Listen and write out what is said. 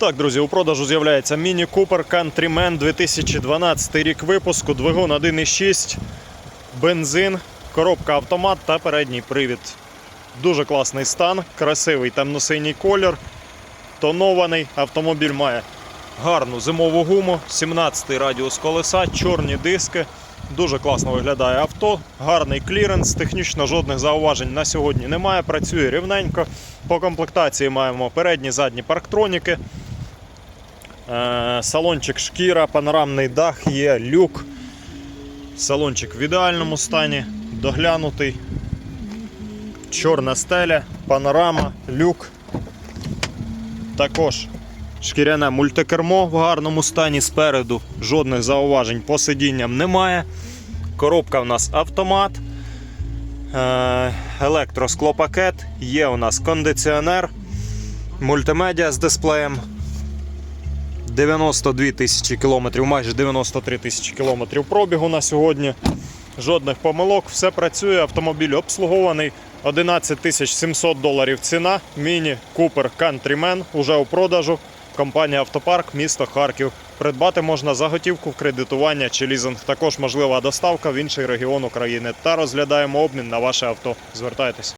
Так, друзі, у продажу з'являється Міні Купер Countryman 2012 рік випуску, двигун 1.6, бензин, коробка автомат та передній привід. Дуже класний стан, красивий темно-синій колір, тонований. Автомобіль має гарну зимову гуму, 17-й радіус колеса, чорні диски. Дуже класно виглядає авто, гарний кліренс, технічно жодних зауважень на сьогодні немає. Працює рівненько. По комплектації маємо передні задні парктроніки. Е, Салончик шкіра, панорамний дах, є люк. Салончик в ідеальному стані, доглянутий. Чорна стеля, панорама, люк. Також шкіряне мультикермо в гарному стані спереду. Жодних зауважень по сидінням немає. Коробка в нас автомат. Е, Електросклопакет. Є у нас кондиціонер, мультимедіа з дисплеєм. 92 тисячі кілометрів, майже 93 тисячі кілометрів пробігу на сьогодні. Жодних помилок, все працює. Автомобіль обслугований. 11 тисяч 700 доларів ціна. Міні Купер Countryman уже у продажу. Компанія Автопарк, місто Харків. Придбати можна за готівку в кредитування чи лізинг. Також можлива доставка в інший регіон України. Та розглядаємо обмін на ваше авто. Звертайтесь.